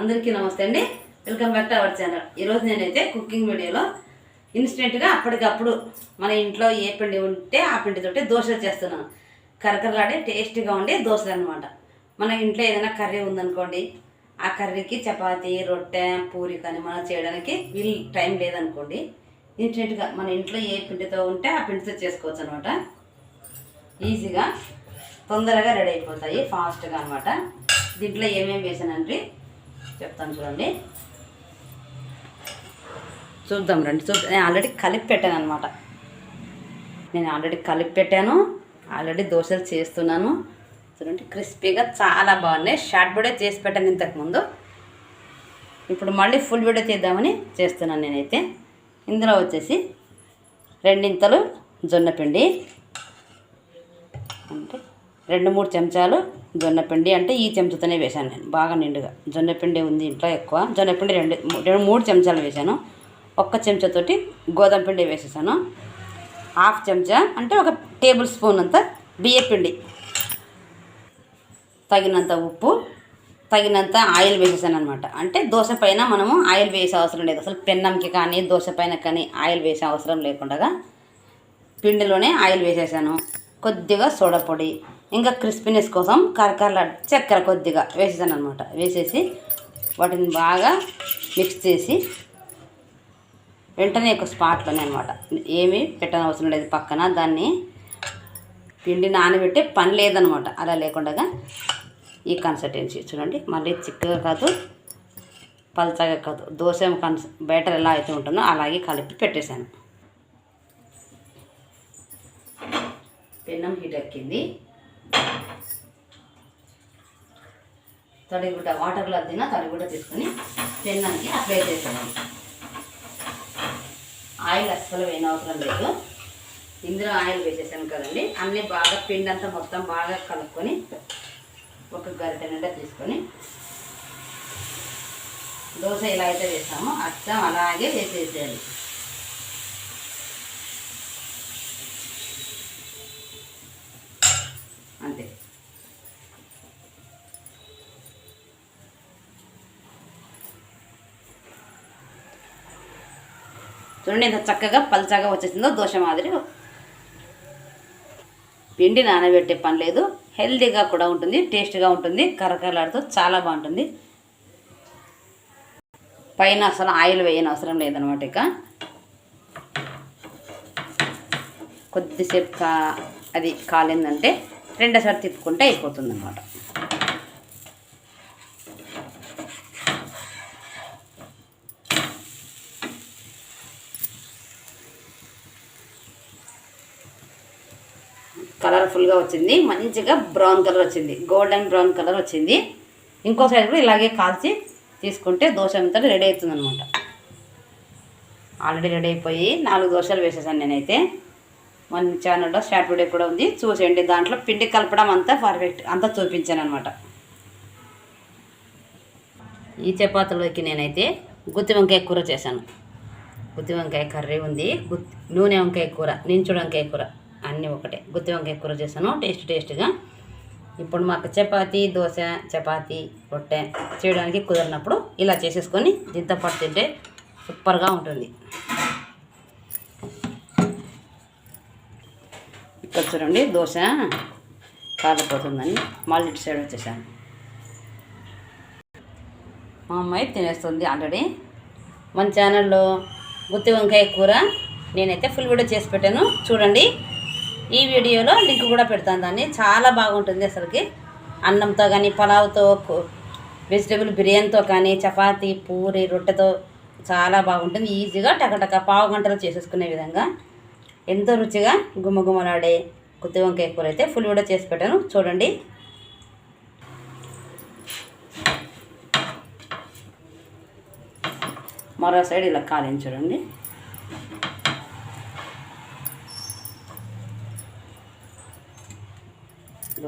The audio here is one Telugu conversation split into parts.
అందరికీ నమస్తే అండి. Welcome back to our channel. ఈరోజు నేనైతే కుకింగ్ వీడియోలో ఇన్స్టెంట్గా అప్పటికప్పుడు మన ఇంట్లో ఏ పిండి ఉంటే ఆ పిండితోటి దోశలు చేస్తున్నాను. కరకరలాడే టేస్టీగా ఉండే దోశలు అనమాట మన ఇంట్లో ఏదైనా కర్రీ ఉందనుకోండి ఆ కర్రీకి చపాతీ రొట్టె పూరి కానీ మనం చేయడానికి వీలు టైం లేదనుకోండి ఇన్స్టెంట్గా మన ఇంట్లో ఏ పిండితో ఉంటే ఆ పిండితో చేసుకోవచ్చు అనమాట ఈజీగా తొందరగా రెడీ అయిపోతాయి ఫాస్ట్గా అనమాట దీంట్లో ఏమేమి వేసానండి చెప్తాను చూడండి. చూద్దాం రండి చూద్దాం. నేను ఆల్రెడీ కలిపి పెట్టాను అనమాట నేను ఆల్రెడీ కలిపి పెట్టాను ఆల్రెడీ దోశలు చేస్తున్నాను. చూడండి క్రిస్పీగా చాలా బాగున్నాయి. షార్ట్ వీడియో చేసి పెట్టాను ఇంతకుముందు ఇప్పుడు మళ్ళీ ఫుల్ వీడియో చేద్దామని చేస్తున్నాను నేనైతే. ఇందులో వచ్చేసి రెండింతలు జొన్నపిండి అంటే రెండు మూడు చెంచాలు జొన్నపిండి అంటే ఈ చెంచాతోనే వేశాను నేను. బాగా నిండుగా. జొన్నపిండి ఉంది ఇంట్లో ఎక్కువ. జొన్నపిండి రెండు రెండు మూడు చెంచాలు వేశాను. ఒక్క చెంచాతోటి గోధుమ పిండి వేసేసాను. హాఫ్ చెంచా అంటే ఒక టేబుల్ స్పూన్ అంత బియ్యపిండి తగినంత ఉప్పు తగినంత ఆయిల్ వేసేసాను అనమాట అంటే దోశ పైన మనము ఆయిల్ వేసే అవసరం లేదు. అసలు పెన్నంకి కానీ దోశ పైన కానీ ఆయిల్ వేసే అవసరం లేకుండా పిండిలోనే ఆయిల్ వేసేసాను. కొద్దిగా సోడా పొడి ఇంకా క్రిస్పీనెస్ కోసం కరకరల చక్కెర కొద్దిగా వేసేసాను అనమాట వేసేసి వాటిని బాగా మిక్స్ చేసి వెంటనే ఒక స్పాట్లోనే అనమాట ఏమీ పెట్టనవసరం లేదు పక్కన. దాన్ని పిండి నానబెట్టే పని లేదనమాట అలా లేకుండా ఈ కన్సిస్టెన్సీ చూడండి. మళ్ళీ చిక్కగా కాదు పలచగా కాదు. దోశ కన్స్ బయట ఎలా అయితే ఉంటుందో అలాగే కలిపి పెట్టేశాను. పెనం హీట్ ఎక్కింది. తడిగుడ్డ వాటర్లో తిన్న తడిగుడ్డ తీసుకొని తిన్నానికి అప్లై చేసాను ఆయిల్ అస్సలు వేయనవసరం లేదు. ఇందులో ఆయిల్ వేసేసాను కదండి. అన్నీ బాగా పిండి అంతా మొత్తం బాగా కలుపుకొని ఒక గరిట నిండా తీసుకొని దోశ ఇలా అయితే వేస్తామో అచ్చం అలాగే వేసేసేయాలి అంతే చూడండి ఎంత చక్కగా పల్చగా వచ్చేసిందో దోశ మాదిరి. పిండి నానబెట్టే పని లేదు. హెల్దీగా కూడా ఉంటుంది టేస్ట్గా ఉంటుంది కరకరలాడుతూ చాలా బాగుంటుంది. పైన అసలు ఆయిల్ వేయని అవసరం లేదనమాట ఇక. కొద్దిసేపు కా అది కాలిందంటే రెండోసారి తిప్పుకుంటే అయిపోతుంది అనమాట కలర్ఫుల్గా వచ్చింది. మంచిగా బ్రౌన్ కలర్ వచ్చింది. గోల్డెన్ బ్రౌన్ కలర్ వచ్చింది. ఇంకో సైడ్ కూడా ఇలాగే కాల్చి తీసుకుంటే దోశ అంతా రెడీ అవుతుంది అనమాట ఆల్రెడీ రెడీ అయిపోయి నాలుగు దోశలు వేసేసాను నేనైతే. మన ఛానల్లో షార్ట్ వీడియో కూడా ఉంది. చూసేయండి దాంట్లో పిండి కలపడం అంతా పర్ఫెక్ట్ అంతా చూపించాను అనమాట ఈ చపాతీలోకి నేనైతే గుత్తి వంకాయ కూర చేశాను. గుత్తి వంకాయ కర్రీ ఉంది. గుత్తి నూనె వంకాయ కూర నించుడు వంకాయ కూర. అన్నీ ఒకటే. గుత్తి వంకాయ కూర చేశాను. టేస్ట్ టేస్ట్గా. ఇప్పుడు మాకు చపాతీ దోశ చపాతీ రొట్టె చేయడానికి కుదిరినప్పుడు ఇలా చేసేసుకొని దీంతో పాటు తింటే సూపర్గా ఉంటుంది. ఇక్కడ చూడండి దోశ కాలిపోతుందని మళ్ళీ ఇటు సైడ్ వచ్చేసాను. మా అమ్మాయి తినేస్తుంది ఆల్రెడీ. మన ఛానల్లో గుత్తి వంకాయ కూర నేనైతే ఫుల్ వీడియో చేసి పెట్టాను. చూడండి. ఈ వీడియోలో లింక్ కూడా పెడతాను దాన్ని. చాలా బాగుంటుంది అసలుకి. అన్నంతో కానీ పలావ్తో వెజిటేబుల్ బిర్యానీతో కానీ చపాతీ పూరి రొట్టెతో చాలా బాగుంటుంది. ఈజీగా టకటక పావు గంటలో చేసేసుకునే విధంగా ఎంతో రుచిగా గుమ్మగుమ్మలాడే కొత్తి వంకాయ కూర అయితే ఫుల్ కూడా చేసి పెట్టాను. చూడండి. మరో సైడ్ ఇలా కాలించి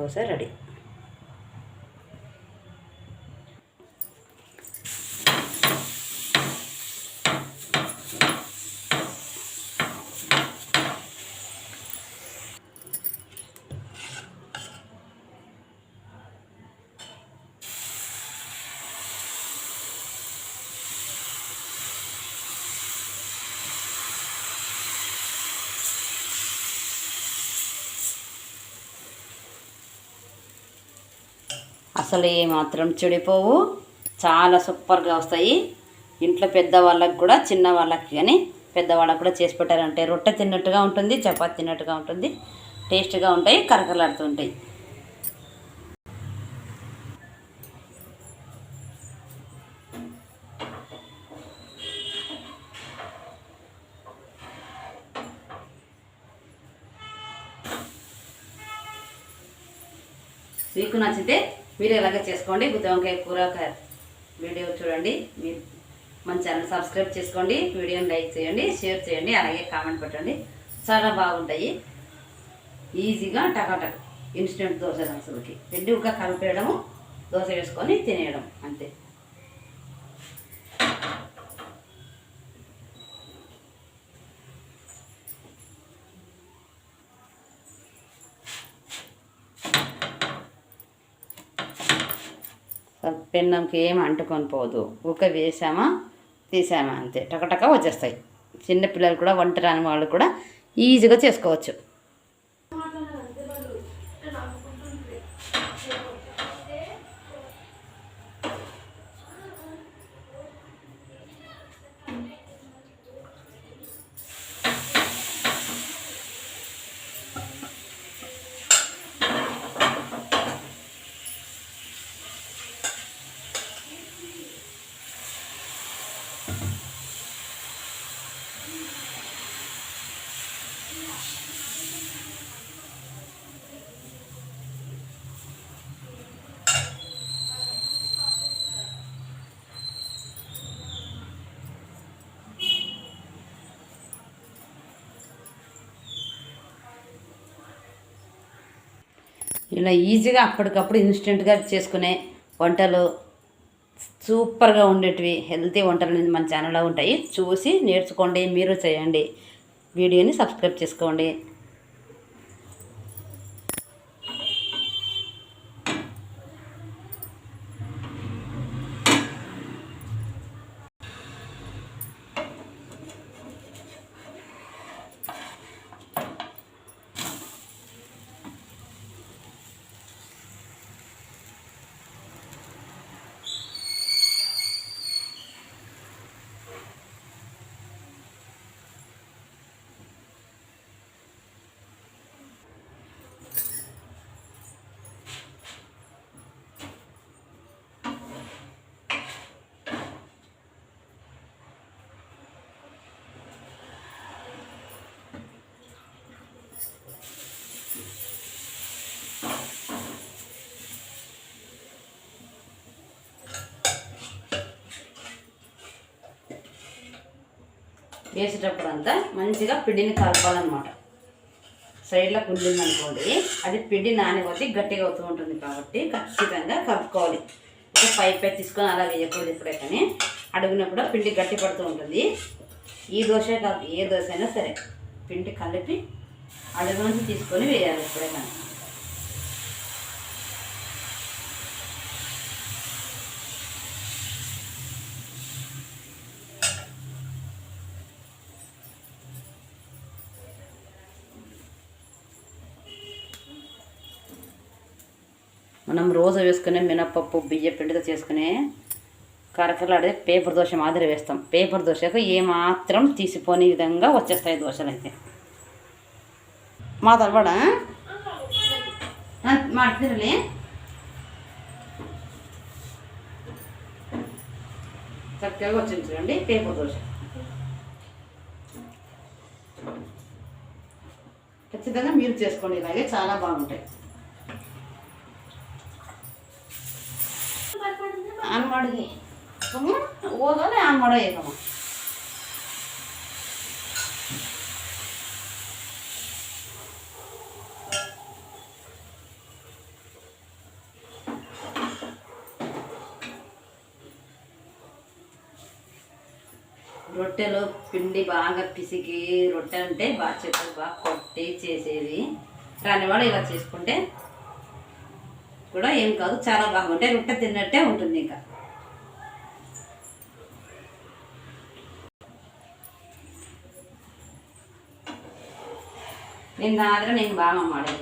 దోశ రెడీ అసలు ఏమాత్రం చెడిపోవు. చాలా సూపర్గా వస్తాయి. ఇంట్లో పెద్దవాళ్ళకి కూడా చిన్న వాళ్ళకి కానీ పెద్దవాళ్ళకి కూడా చేసి పెట్టారంటే రొట్టె తిన్నట్టుగా ఉంటుంది చపాతి తిన్నట్టుగా ఉంటుంది టేస్ట్గా ఉంటాయి కరకలాడుతుంటాయి మీకు నచ్చితే మీరు ఎలాగ చేసుకోండి? గుత్తి వంకాయ కూర వీడియో చూడండి. మీరు మన ఛానల్ సబ్స్క్రైబ్ చేసుకోండి. వీడియోని లైక్ చేయండి షేర్ చేయండి అలాగే కామెంట్ పెట్టండి. చాలా బాగుంటాయి. ఈజీగా టకాటక్ ఇన్స్టెంట్ దోశ అసలుకి పిండి ఒక కలిపేయడము దోశ వేసుకొని తినేయడం అంతే. పెన్నంకి ఏం అంటుకొని పోదు. ఊక వేసామా తీసామా అంతే. టకటక వచ్చేస్తాయి. చిన్నపిల్లలు కూడా వంట రాని వాళ్ళు కూడా ఈజీగా చేసుకోవచ్చు. ఇలా ఈజీగా అప్పటికప్పుడు ఇన్స్టెంట్గా చేసుకునే వంటలు సూపర్గా ఉండేటివి హెల్తీ వంటలు అనేది మన ఛానల్లో ఉంటాయి. చూసి నేర్చుకోండి మీరు చేయండి. వీడియోని సబ్స్క్రైబ్ చేసుకోండి. వేసేటప్పుడు అంతా మంచిగా పిండిని కలపాలన్నమాట. సైడ్లో కుళ్ళింది అనుకోండి అది పిండి నానిపోతే గట్టిగా అవుతూ ఉంటుంది కాబట్టి ఖచ్చితంగా కలుపుకోవాలి. ఒక పై తీసుకొని అలా వేయకూడదు ఇప్పుడే కానీ. అడుగునప్పుడు పిండి గట్టి పడుతూ ఉంటుంది. ఈ దోశ కాదు ఏ దోశ అయినా సరే పిండి కలిపి అడుగు నుంచి తీసుకొని వేయాలి ఇప్పుడే కానీ. మనం రోజు వేసుకునే మినప్పప్పు బియ్య పిండితో చేసుకునే కరకలాడే పేపర్ దోశ మాదిరి వేస్తాం పేపర్ దోశకు ఏమాత్రం తీసిపోని విధంగా వచ్చేస్తాయి దోశలు అయితే మా తలపడా ಮಾಡ್ತಿರಲಿ చక్కగా వచ్చింది చూడండి పేపర్ దోశ ఖచ్చితంగా మీరు చేసుకోండి ఇలాగే చాలా బాగుంటాయి ಆನ್ ಮಾಡಿದೆ ಸುಮ್ಮನೆ ಓದೋದೆ ಆನ್ ಮಾಡೋ ಏಕಮ್ಮ రొట్టెలో పిండి బాగా పిసికి రొట్టె అంటే బాగా చెట్టు బాగా కొట్టి చేసేది రాని వాళ్ళు ఇలా చేసుకుంటే కూడా ఏం కాదు చాలా బాగుంటాయి. రొట్టె తిన్నట్టే ఉంటుంది ఇంకా. నేను ಆದರೆ నేను బాగా మాడే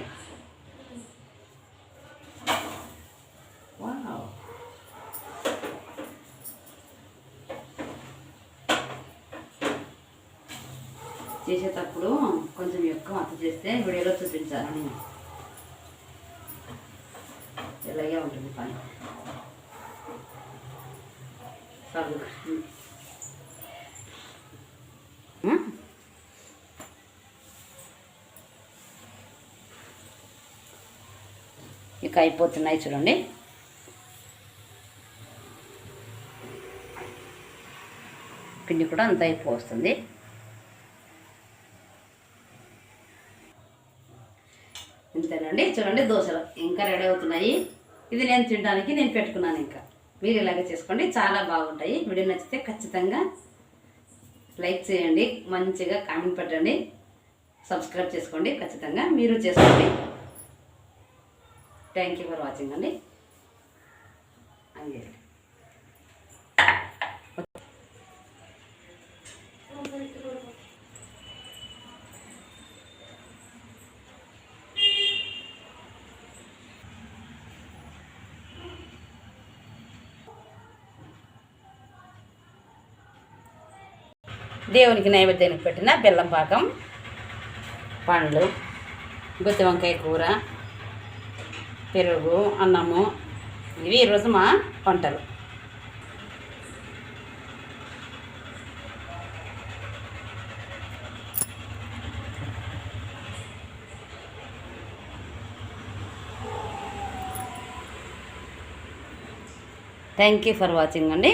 చేసేటప్పుడు కొంచెం ఎక్కువ అంత చేస్తే వీడియోలో చూపించాలి. నేను ఇక అయిపోతున్నాయి చూడండి. పిండి కూడా అంత అయిపోతుంది ఇంతేనండి. చూడండి దోశలు ఇంకా రెడీ అవుతున్నాయి. ఇది నేను తినడానికి నేను పెట్టుకున్నాను ఇంకా. మీరు ఇలాగే చేసుకోండి చాలా బాగుంటాయి. వీడియో నచ్చితే ఖచ్చితంగా లైక్ చేయండి మంచిగా కామెంట్ పెట్టండి సబ్స్క్రైబ్ చేసుకోండి ఖచ్చితంగా మీరు చేసుకోండి. థ్యాంక్ యూ ఫర్ వాచింగ్ అండి. అంతే దేవునికి నైవేద్యానికి పెట్టిన బెల్లం పాకం పండ్లు గుత్తి వంకాయ కూర పెరుగు అన్నము. ఇవి ఈరోజు మా వంటలు. థ్యాంక్ యూ ఫర్ వాచింగ్ అండి.